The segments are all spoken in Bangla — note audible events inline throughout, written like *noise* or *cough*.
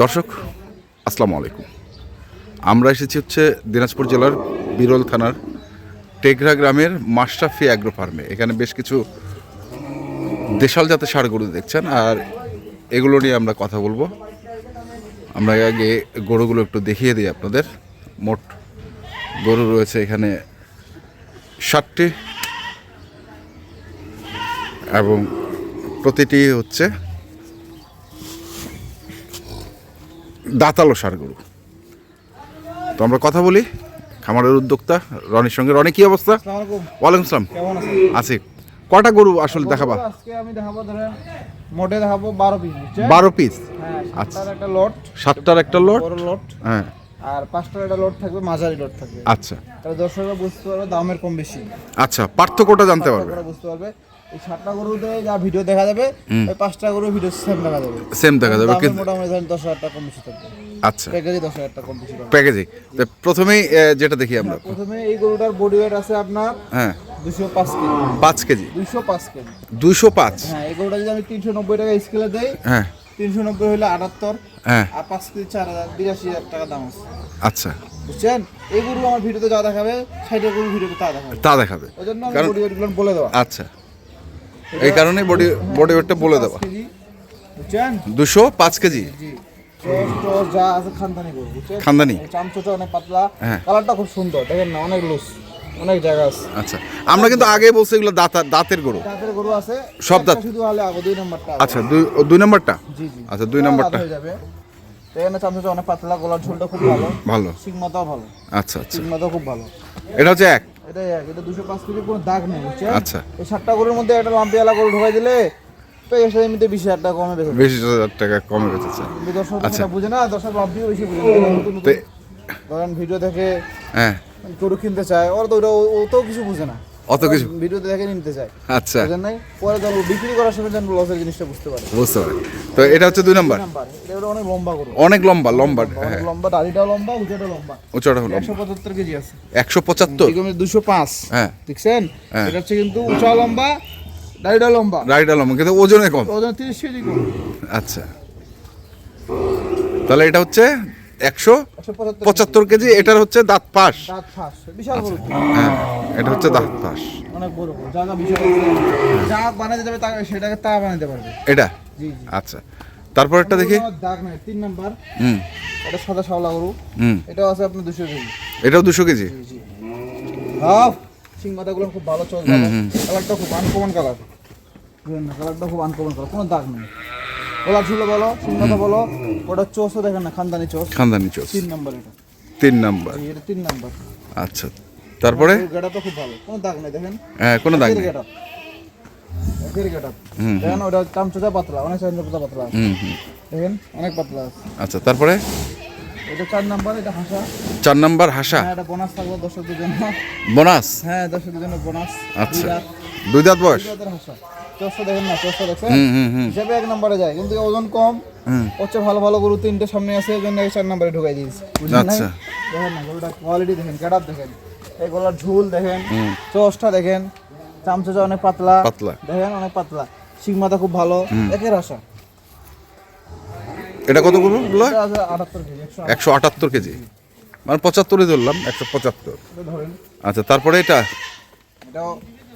দর্শক, আসসালামু আলাইকুম। আমরা এসেছি হচ্ছে দিনাজপুর জেলার বিরল থানার টেকরা গ্রামের মাশরাফি অ্যাগ্রো ফার্মে। এখানে বেশ কিছু দেশাল জাতের সার গরু দেখছেন, আর এগুলো নিয়ে আমরা কথা বলব। আমরা আগে গরুগুলো একটু দেখিয়ে দিই আপনাদের। মোট গরু রয়েছে এখানে ষাটটি এবং প্রতিটি হচ্ছে দাঁতালো সার গরু। তো আমরা কথা বলি খামারের উদ্যোক্তা রনির সঙ্গে। রনি কি অবস্থা? ওয়ালাইকুম আসসালাম। আছি। কটা গরু আসলে দেখাবা? আজকে আমি দেখাবো ধরেন মোটে দেখাবো বারো পিস বুঝছেন? বারো পিস হ্যাঁ আচ্ছা। একটা লট সাতটার একটা লোড বড় লট হ্যাঁ। আর পাঁচটার একটা লট থাকবে মাঝারি লট থাকবে। আচ্ছা। তাহলে দর্শকরা বুঝতে পারবে দামের কম বেশি। আচ্ছা পার্থক্যটা জানতে পারবে। বুঝতে পারবে। এই সাতটা গরুতে যা ভিডিও দেখা যাবে ওই পাঁচটা গরু ভিডিও সেম দেখা যাবে। সেম দেখা যাবে মোটামুটি ধরেন দশ হাজার টাকা কম বেশি থাকবে। আচ্ছা। প্যাকেজে দশ হাজার টাকা কম বেশি প্যাকেজিং তো প্রথমেই যেটা দেখি আমরা। প্রথমে এই গরুটার বডি ওয়েট আছে আপনার হ্যাঁ। দুশো পাঁচ কেজি। পাঁচ কেজি? দুশো পাঁচ কেজি। দুইশো পাঁচ? হ্যাঁ এই গরুটা যদি আমি তিনশো নব্বই টাকা স্কেলে দেই হ্যাঁ। তিনশো নব্বই হলে আটাত্তর হ্যাঁ। আর পাঁচ কেজি চার হাজার বিরাশি হাজার টাকা দাম আছে। আচ্ছা। বুঝছেন? এই গরু আমার ভিডিওতে যা দেখাবে সাইডের গরু ভিডিওতে তা দেখাবে। তা দেখাবে। ওই জন্য আমি বলে দেওয়া। আচ্ছা। এই কারণে বডি বডি ওয়েটটা বলে দেওয়া বুঝছেন? দুশো পাঁচ কেজি। খানদানি? চামচোটা অনেক পাতলা। হ্যাঁ। কালারটা খুব সুন্দর দেখেন না অনেক লুজ অনেক জায়গা আছে। আচ্ছা আমরা কিন্তু আগে বলছি এগুলো দাঁতা দাঁতের গরু। তাদের গরু আছে। সব দাঁত? শুধু হলে আগে দুই নম্বরটা আচ্ছা দুই দুই নম্বরটা? জি জি। আচ্ছা দুই নম্বরটা। হয়ে যাবে। তো এখানে চামচোটা অনেক পাতলা গলার ঝোলটা খুব ভালো। ভালো। সিগমাটাও ভালো। আচ্ছা আচ্ছা। সিগমাটাও খুব ভালো। এটা হচ্ছে এক? এটা এক, এটা দুশো পাঁচ কেজি কোনো দাগ নেই বুঝছেন? আচ্ছা। এই সাতটা গরুর মধ্যে একটা লাম্পিয়ালা গরু ঢোকাই দিলে তো এমনিতে বিশ হাজার টাকা কমে বেশি বিশ হাজার টাকা কমে বেঁচেছে দর্শক আচ্ছা। বুঝে না দর্শক লাম্পিও বেশি বুঝে ধরেন ভিডিও দেখে হ্যাঁ। গরু কিনতে চায় ওরা তো ওটা ও তো কিছু বুঝে না। অত কিছু। ভিডিওতে দেখে নিতে চায় আচ্ছা। নাই পরে যখন বিক্রি করার সময় যেন লসের জিনিসটা বুঝতে পারে। বুঝতে পারি। তো এটা হচ্ছে দুই নম্বর। এটা অনেক লম্বা গরু। অনেক লম্বা লম্বা হ্যাঁ। লম্বা দাড়িটাও লম্বা উঁচাটা লম্বা। উঁচাটা হলো একশো পঁচাত্তর কেজি আছে। একশো পঁচাত্তর? দুশো পাঁচ। হ্যাঁ। দেখছেন? হ্যাঁ। এটা হচ্ছে কিন্তু উঁচা লম্বা দাড়িটা লম্বা। রাইডা লম্বা কিন্তু ওজনে কম। ওজন তিরিশ কেজি গরু। আচ্ছা। তাহলে এটা হচ্ছে একশো পঁচাত্তর কেজি এটার হচ্ছে দাঁত পাশ বড়। হ্যাঁ এটা হচ্ছে দাঁত পাশ এটা? আচ্ছা তারপর একটা দেখি দাগ নাই তিন নাম্বার। হুম। এটা সাদা শাওলা গরু। হুম। এটাও আছে আপনার দুশো কেজি। এটাও দুশো কেজি? হাফ। সিং মাথাগুলো খুব ভালো চল কালারটা খুব আনকমন কালার কালারটা খুব আনকমন কালার কোনো দাগ নেই। গলা ঝুলো বলো ওটা দেখেন না খানদানি চোষ খানদানি চোস। তিন নাম্বার এটা। তিন নাম্বার। এটা তিন নাম্বার। আচ্ছা তারপরে? গেটাটা খুব ভালো। কোনো দাগ নেই দেখেন। হ্যাঁ কোনো দাগ নেই। একের গেটআপ দেখেন ওটা চামচোচা পাতলা অনেক চামচোচা পাতলা হুম হুম। দেখেন অনেক পাতলা আছে। আচ্ছা তারপরে? এটা চার নাম্বার এটা হাসা। চার নাম্বার হাসা। হ্যাঁ এটা বোনাস থাকবে দর্শকদের জন্য। বোনাস হ্যাঁ দর্শকদের জন্য বোনাস আচ্ছা। দুই দাঁত বয়স? চোখটা দেখেন না চোখটা দেখছেন? হিসাবে এক নম্বরে যায় কিন্তু ওজন কম। হচ্ছে ভালো ভালো গরু তিনটে সামনে আছে ওই জন্য চার নম্বরে ঢুকাই দিয়েছি? আচ্ছা। দেখেন না গরুটা কোয়ালিটি দেখেন দেখেন। এই গলার ঝুল দেখেন দেখেন অনেক পাতলা। পাতলা। দেখেন অনেক পাতলা। খুব ভালো একের আশা এটা কত কেজি একশো আটাত্তর কেজি। মানে ধরলাম একশো পঁচাত্তর। আচ্ছা তারপরে এটা? এটাও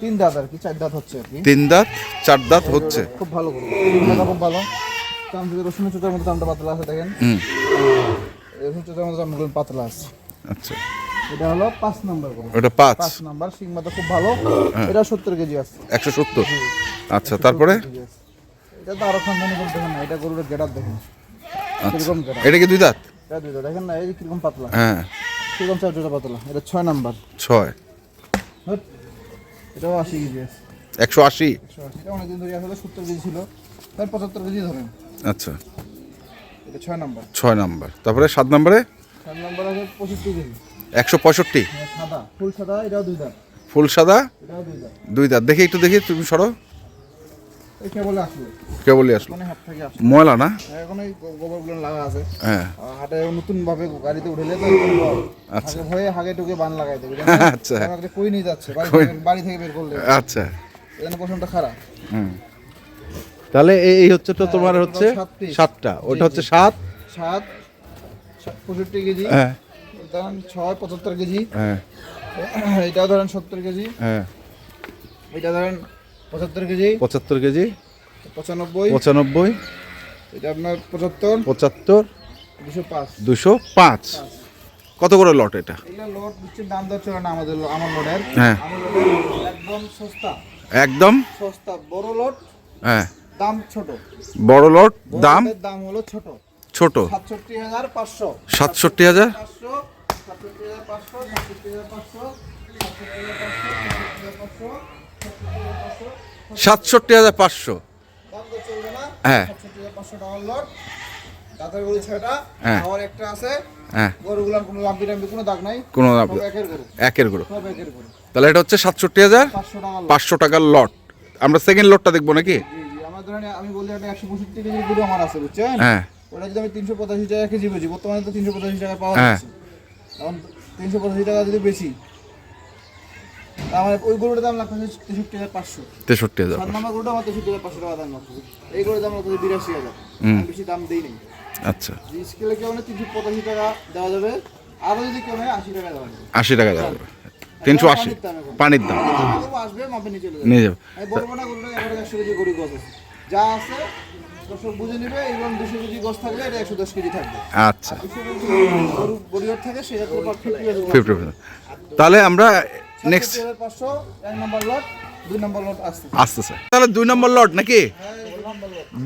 তিন দাঁত আর কি চার দাঁত হচ্ছে আর কি। তিন দাঁত চার দাঁত হচ্ছে। খুব ভালো গরু। খুব ভালো। চামচোচা রসুনের চোটার মতো চামটা পাতলা আছে দেখেন। রসুন চোটার মতো চামগুলো পাতলা আছে। আচ্ছা। এটা হলো পাঁচ নম্বর গরু। ওটা পাঁচ? পাঁচ নাম্বার সিংমাটা খুব ভালো। এটা সত্তর কেজি আছে। একশো সত্তর? আচ্ছা তারপরে? এটা তো আরও খানদানি গরু দেখেন না এটা গরুর গেটাপ দেখেন। আচ্ছা। কীরকম এটা কি দুই দাঁত? এটা দুইটা দেখেন না এই কীরকম পাতলা। হ্যাঁ। কীরকম চারটা পাতলা। এটা ছয় নাম্বার। ছয়। হট। এটাও আশি কেজি আছে। একশো আশি? একশো আশি। এটা অনেকদিন ধরে আসলে সত্তর কেজি ছিল। তার পঁচাত্তর কেজি ধরেন। আচ্ছা। এটা ছয় নাম্বার। ছয় নাম্বার। তারপরে সাত নাম্বারে? সাত নাম্বার আছে পঁচিশটি কেজি। একশো পঁয়ষট্টি। হ্যাঁ, সাদা। ফুল সাদা এটাও দুই দাঁত। ফুল সাদা? এটাও দুই দাঁত। দুই দাঁত। দেখি একটু দেখি তুমি সরো। কেবলই আসলো। মানে আসলো। ময়লা না? এখন এই গোবরগুলো লাগা আছে। হ্যাঁ। হাটে নতুন ভাবে গাড়িতে উঠেলে তো আচ্ছা। ভয়ে হাগে টুকে বান লাগাই দেবে *laughs* আচ্ছা। কই নিয়ে যাচ্ছে? বাড়ি থেকে- বের করলে। আচ্ছা। এখানে পছন্দ খারাপ। হুম। তাহলে এই এই হচ্ছে তো তোমার হচ্ছে সাত সাতটা। ওটা হচ্ছে সাত। সাত সাত- পঁয়ষট্টি কেজি। হ্যাঁ। ধরেন ছয় পঁচাত্তর কেজি। হ্যাঁ। এটা ধরেন সত্তর কেজি। হ্যাঁ। এটা ধরেন পঁচাত্তর কেজি। পঁচাত্তর কেজি। পঁচানব্বই। পঁচানব্বই। এটা আপনার পঁচাত্তর। পঁচাত্তর। দুশো পাঁচ। দুশো পাঁচ। কত করে লট এটা? লোড দিচ্ছে দাম দর চলে না আমাদের আমার লোডের হ্যাঁ। একদম সস্তা। একদম? সস্তা। বড় লোড হ্যাঁ। দাম ছোট। বড় লট দাম? দাম হলো ছোট। ছোট। সাতষট্টি হাজার পাঁচশো সাতষট্টি হাজার পাঁচশো সাতষট্টি হাজার পাঁচশো সাতষট্টি হাজার পাঁচশো সাতষট্টি হাজার পাঁচশো। সাতষট্টি হাজার পাঁচশো। হ্যাঁ। তাহলে এটা হচ্ছে সাতষট্টি হাজার পাঁচশো টাকা পাঁচশো টাকার লট আমরা সেকেন্ড লটটা দেখব নাকি? আমি বলি একটা একশো পঁয়ষট্টি কেজি গরু আমার আছে বুঝছেন? হ্যাঁ। ওটা যদি আমি তিনশো পঁচাশি টাকা কেজি বেচি বর্তমানে তো তিনশো পঁচাশি টাকা পাওয়া হ্যাঁ। যাচ্ছে। এখন তিনশো পঁচাশি টাকা যদি বেশি আমার ওই গরুটার দাম লাগতেছে তেষট্টি হাজার পাঁচশো। তেষট্টি হাজার সাত নম্বর গরুটা আমার তেষট্টি হাজার পাঁচশো টাকা দাম লাগতেছে এই গরুর দাম লাগতেছে বিরাশি হাজার। বেশি দাম দিই নেই। আচ্ছা। স্কেলে কেউ তিনশো পঁচাশি টাকা দেওয়া যাবে আরও যদি কেউ নেই আশি টাকা দেওয়া যাবে। আশি টাকা দেওয়া যাবে। তিনশো আশি। পানির দাম আসবে মাপে নিয়ে চলে যাবে। নিয়ে যাবে। বলব না গরুটা এগারো একশো কেজি গরু গছ আছে। যা আছে দর্শক বুঝে নিবে এবং দুশো কেজি গছ থাকলে এটা একশো দশ কেজি থাকবে। আচ্ছা। গরু বড়িয়র থাকে সেটা ফিফটি তাহলে আমরা নেক্সট আসতেছে। তাহলে দুই নম্বর লট নাকি?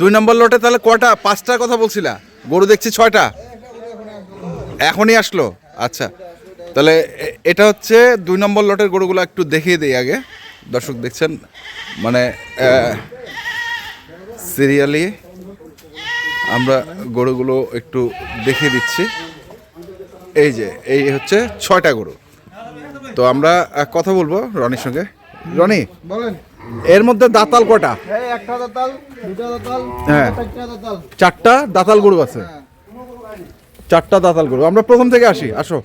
দুই নম্বর লটে তাহলে কয়টা পাঁচটার কথা বলছিলা। গরু দেখছি ছয়টা। এখনই আসলো? আচ্ছা। তাহলে এটা হচ্ছে দুই নম্বর লটের গরুগুলো একটু দেখিয়ে দিই আগে। দর্শক দেখছেন মানে সিরিয়ালি আমরা গরুগুলো একটু দেখিয়ে দিচ্ছি। এই যে এই হচ্ছে ছয়টা গরু। তো আমরা কথা বলব রনির সঙ্গে। রনি বলেন। এর মধ্যে দাতাল কটা হ্যাঁ। চারটা দাতাল। গরু আছে? হ্যাঁ। চারটা দাতাল গরু। আমরা প্রথম থেকে আসি আসো।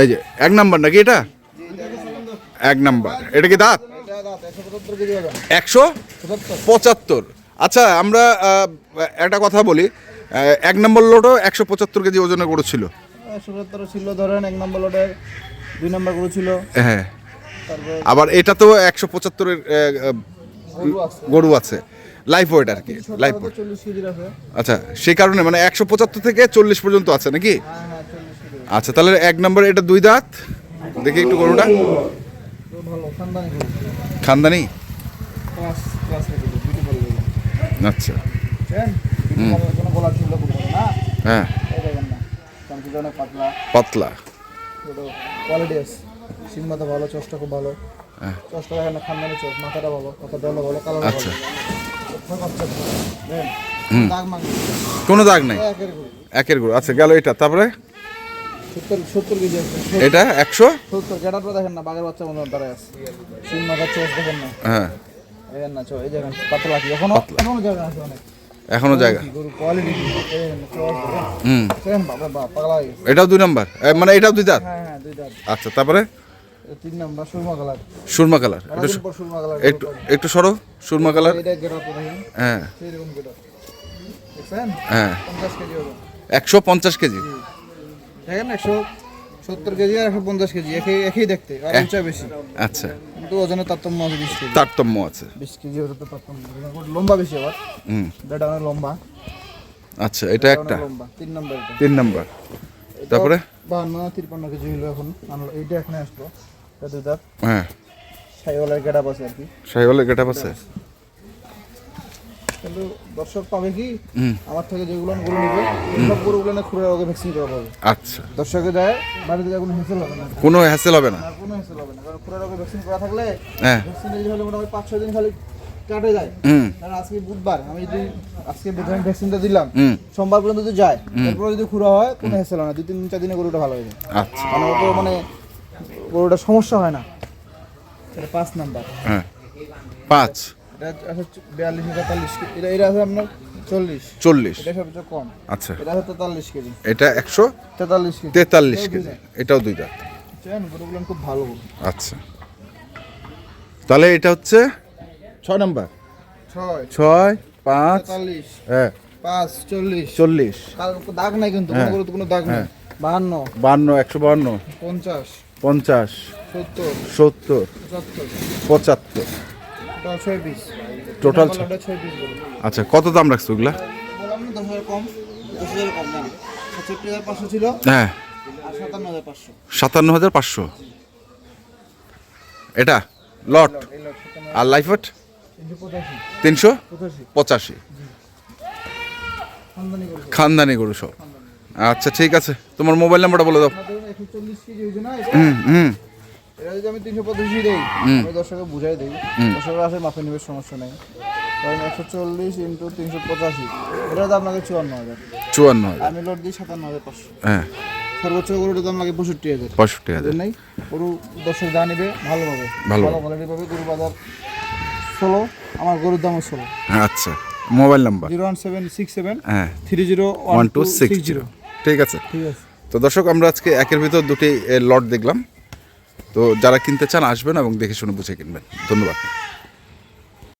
এই যে এক নাম্বার নাকি এটা? এক নাম্বার। এটা কি দাঁত? একশো পঁচাত্তর আচ্ছা আমরা একটা কথা বলি। এক নম্বর লোডও একশো পঁচাত্তর কেজি ওজনের গরু ছিল। একশো ছিল ধরেন এক নম্বর লটের দুই নম্বর গরু ছিল। হ্যাঁ। আবার এটা তো একশো পঁচাত্তরের গরু আছে। লাইফ ওয়েট আর কি লাইফ ওয়েট আচ্ছা সেই কারণে মানে একশো পঁচাত্তর থেকে চল্লিশ পর্যন্ত আছে নাকি? হ্যাঁ হ্যাঁ আচ্ছা তাহলে এক নম্বর এটা দুই দাঁত। দেখি একটু গরুটা। খানদানি আচ্ছা। হ্যাঁ। অনেক পাতলা। পাতলা। কোয়ালিটি আছে। সিং মাথা ভালো চোষটা খুব ভালো। হ্যাঁ। চোষটা দেখেন খানদানি চোষ মাথাটা ভালো কথাটা হলো ভালো কালার আচ্ছা। দাগ কোনো দাগ নাই? একের গরু আচ্ছা গেল এটা। তারপরে? এটা একশো? সত্তর গেটারটা দেখেন না বাঘের বাচ্চা মতো দাঁড়ায় আছে। সিং মাথার চোষ দেখেন না। হ্যাঁ। দেখেন না এই দেখেন পাতলা কি? এখনও এখনও জায়গা আছে অনেক। এখনও জায়গা। হুম। এটাও দুই নাম্বার? মানে এটাও দুই দাঁত হ্যাঁ হ্যাঁ আচ্ছা তারপরে? এটা তিন নাম্বার সুরমা কালার। সুরমা কালার। একটু সুরমা কালার একটু সরো সুরমা কালার। হ্যাঁ। হ্যাঁ। একশো পঞ্চাশ কেজি। দেখেন একশো সত্তর কেজি আর একশো পঞ্চাশ কেজি। একই একই দেখতে আর বেশি। আচ্ছা। কিন্তু ওজনের তারতম্য আছে বিশ কেজি। তারতম্য আছে। বিশ কেজি ওজনের তো তারতম্য লম্বা বেশি আবার। হুম। এটা অনেক লম্বা। আচ্ছা এটা একটা? লম্বা। তিন নম্বর তিন নম্বর। তারপরে? বাহান্ন তিরপান্ন কেজি হলো এখন। আনলো এইটা এখানে আসলো এটা দুই দাঁত হ্যাঁ। সাইওয়ালের গেটাপ আছে আর কি। সাহেবের গেটা আছে। কিন্তু দর্শক পাবে কি? আমার থেকে যেগুলো গরু নেবে সব গরুগুলো না খুঁড়ে রোগে ভ্যাকসিন করা পাবে আচ্ছা। দর্শকে দেয় বাড়িতে যায় কোনো হেসেল হবে না। কোনো হ্যাসেল হবে না? আর কোনো হেসেল হবে না। কারণ খুঁড়ে রোগে ভ্যাকসিন করা থাকলে হ্যাঁ। ভ্যাকসিন যদি হলে মোটামুটি পাঁচ ছয় দিন খালি কাটে যায়। কারণ আজকে বুধবার আমি যদি আজকে বেতন ভ্যাকসিনটা দিলাম সোমবার পর্যন্ত যদি যায়। এরপরে যদি খুঁড়া হয় কোনো হেসেল হয় না। দুই তিন চার দিনে গরুটা ভালো হয়ে যায়। আচ্ছা। মানে অত মানে গরুটা সমস্যা হয় না। পাঁচ নাম্বার। হ্যাঁ। পাঁচ। বিয়াল্লিশ তেতাল্লিশ এটা এটা আছে আপনার চল্লিশ। চল্লিশ। এটা সবচেয়ে কম। আচ্ছা। এটা আছে তেতাল্লিশ কেজি। এটা একশো তেতাল্লিশ কেজি। তেতাল্লিশ কেজি। এটাও দুই দাঁত গরুগুলো খুব ভালো আচ্ছা। তাহলে এটা হচ্ছে ছয় নাম্বার। ছয়। ছয় পাঁচ হ্যাঁ। পাঁচ চল্লিশ। চল্লিশ। দাগ নাই কিন্তু কোনো হ্যাঁ। দাগ নেই। হ্যাঁ। বাহান্ন। বান্ন একশো বান্ন পঞ্চাশ। পঞ্চাশ। সত্তর। সত্তর। পঁচাত্তর। টোটাল আচ্ছা কত দাম রাখছো ওগুলা? হ্যাঁ। সাতান্ন হাজার পাঁচশো। এটা? লট আর লাইফট তিনশো পঁচাশি। খানদানি গরু। সব। আচ্ছা ঠিক আছে। তোমার মোবাইল নাম্বারটা বলে দাও? হুম হুম। এটা যদি আমি তিনশো পঁচাশি দিই আমি দর্শকে বুঝাই দিই দর্শকের আসে মাপে নিবে সমস্যা নেই। কারণ একশো চল্লিশ ইন্টু তিনশো পঁচাশি এটার দাম লাগে চুয়ান্ন হাজার। চুয়ান্ন হাজার। আমি লোড দিই সাতান্ন হাজার পাঁচশো। হ্যাঁ। সর্বোচ্চ গরুটার দাম লাগে পঁয়ষট্টি হাজার। পঁয়ষট্টি হাজার। নাই? গরু দর্শক যা নিবে ভালো পাবে। ভালো ভালো কোয়ালিটি পাবে। গরু বাজার ষোলো আমার গরুর দামও ষোলো। আচ্ছা mobile number? Zero one seven six seven হ্যাঁ। Three zero one two six zero. ঠিক আছে। ঠিক আছে। তো দর্শক আমরা আজকে একের ভিতর দুটি লট দেখলাম। তো যারা কিনতে চান আসবেন এবং দেখে শুনে বুঝে কিনবেন। ধন্যবাদ।